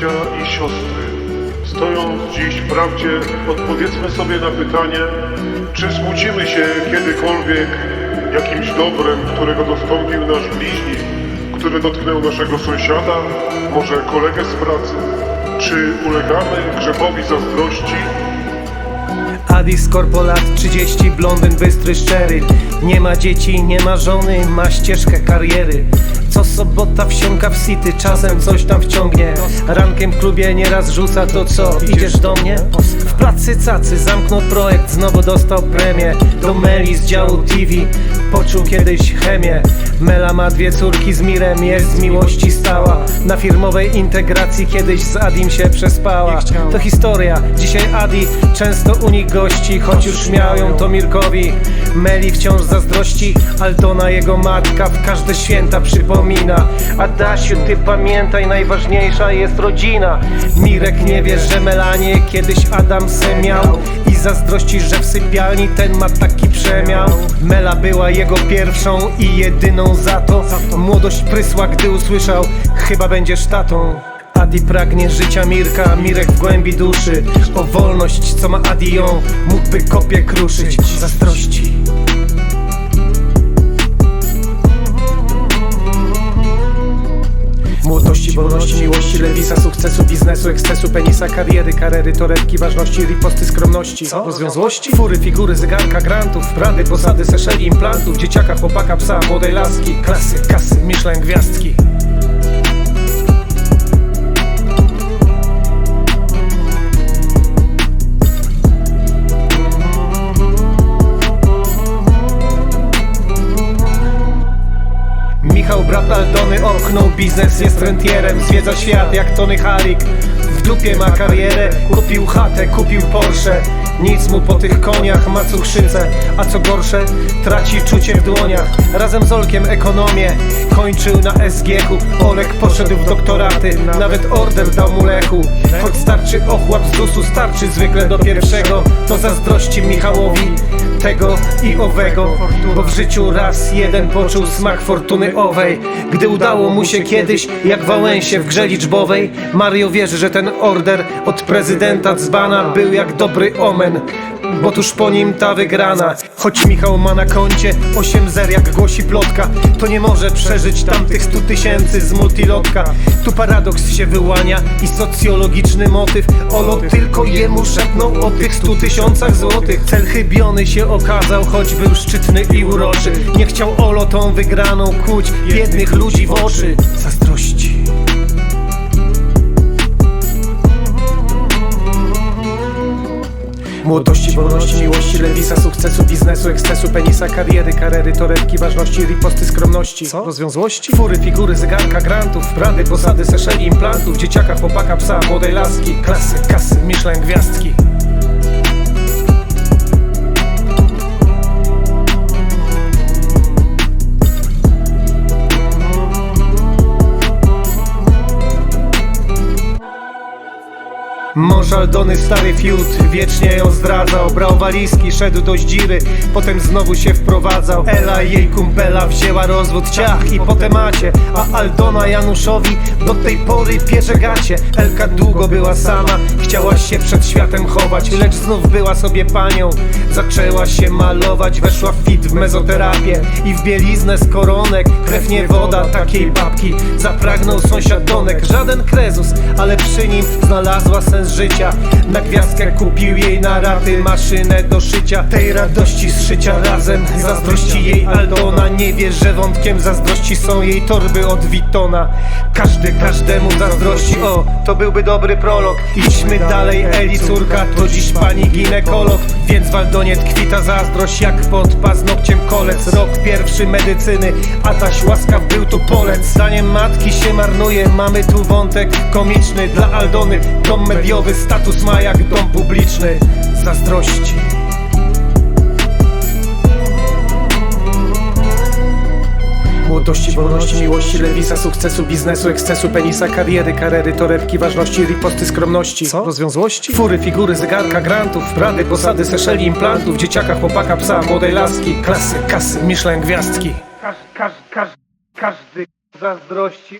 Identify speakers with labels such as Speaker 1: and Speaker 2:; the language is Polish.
Speaker 1: bracia i siostry, stojąc dziś w prawdzie, odpowiedzmy sobie na pytanie, czy smucimy się kiedykolwiek jakimś dobrem, którego dostąpił nasz bliźni, który dotknął naszego sąsiada, może kolegę z pracy? Czy ulegamy grzechowi zazdrości?
Speaker 2: Adis Korpo lat 30, blondyn bystry, szczery Nie ma dzieci, nie ma żony, ma ścieżkę kariery Co sobota wsiąka w city, czasem coś tam wciągnie. Rankiem w klubie nieraz rzuca to co, idziesz do mnie? W pracy cacy zamknął projekt, znowu dostał premię. Do Meli z działu TV, poczuł kiedyś chemię. Mela ma dwie córki z Mirem, jest z miłości stała. Na firmowej integracji kiedyś z Adim się przespała. To historia, dzisiaj Adi często u nich gości. Choć już miał ją to Mirkowi Meli wciąż zazdrości. Aldona jego matka w każde święta przypomina. Adasiu ty pamiętaj najważniejsza jest rodzina. Mirek nie wie, że Melanie kiedyś Adam se miał. I zazdrości, że w sypialni ten ma taki przemiał. Mela była jego pierwszą i jedyną za to. Młodość prysła, gdy usłyszał Chyba będziesz tatą. Adi pragnie życia Mirka, Mirek w głębi duszy. O wolność, co ma Adi ją, mógłby kopię kruszyć. Zazdrości Młodości, wolności, miłości, lewisa, sukcesu, biznesu, ekscesu, penisa, kariery, karery, torebki, ważności, riposty, skromności Co? Rozwiązłości? Fury, figury, zegarka, grantów, rady, posady, seszeli, implantów Dzieciaka, chłopaka, psa, młodej laski Klasy, kasy, Michelin, gwiazdki Oknął biznes, jest rentierem Zwiedza świat jak Tony Harik W dupie ma karierę, kupił chatę, kupił Porsche. Nic mu po tych koniach, ma cukrzycę A co gorsze, traci czucie w dłoniach. Razem z Olkiem ekonomię Kończył na SGH-u Olek poszedł w doktoraty Nawet order dał mu lechu Choć starczy ochłap z ZUS-u Starczy zwykle do pierwszego. To zazdrości Michałowi tego i owego Bo w życiu raz jeden poczuł smak fortuny owej. Gdy udało mu się kiedyś, jak Wałęsie w grze liczbowej Mario wierzy, że ten order od prezydenta dzbana Był jak dobry omen bo tuż po nim ta wygrana. Choć Michał ma na koncie 8 zer jak głosi plotka To nie może przeżyć tamtych 100 tysięcy z multilotka. Tu paradoks się wyłania i socjologiczny motyw. Olo tylko jemu szepnął o tych 100 tysiącach złotych. Cel chybiony się okazał, choć był szczytny i uroczy. Nie chciał Olo tą wygraną kłuć biednych ludzi w oczy. Zazdrości Młodości, wolności, miłości, lewisa, sukcesu, biznesu, ekscesu, penisa, kariery, karery, torebki, ważności, riposty, skromności Co? Rozwiązłości? Fury, figury, zegarka, grantów, rady, posady, seszeli, implantów Dzieciaka, chłopaka, psa, młodej laski Klasy, kasy, Michelin, gwiazdki Mąż Aldony stary fiut wiecznie ją zdradzał. Brał walizki, szedł do zdziry Potem znowu się wprowadzał. Ela i jej kumpela wzięła rozwód ciach I po temacie A Aldona Januszowi do tej pory pierze gacie. Elka długo była sama Chciała się przed światem chować Lecz znów była sobie panią. Zaczęła się malować Weszła fit w mezoterapię I w bieliznę z koronek. Krew nie woda takiej babki Zapragnął sąsiadonek. Żaden krezus, ale przy nim znalazła sens życia Na gwiazdkę kupił jej na raty maszynę do szycia. Tej radości z szycia razem Zazdrości jej Aldona. Nie wie, że wątkiem zazdrości są jej torby od Witona. Każdy każdemu zazdrości. O, to byłby dobry prolog. Idźmy dalej, Eli córka To dziś pani ginekolog. Więc w Aldonie tkwi ta zazdrość Jak pod paznokciem kolec. Rok pierwszy medycyny A taś łaskaw był tu polec. Zdaniem matki się marnuje Mamy tu wątek komiczny Dla Aldony. Dom mediowy Status ma jak dom publiczny Zazdrości Młodości, wolności, miłości, lewisa, sukcesu, biznesu, ekscesu, penisa, kariery, karery, torebki, ważności, riposty, skromności Co? Rozwiązłości? Fury, figury, zegarka, grantów, rady, posady, seszeli, implantów Dzieciaka, chłopaka, psa, młodej laski Klasy, kasy, Michelin, gwiazdki Każ, każ, każ, Każdy zazdrości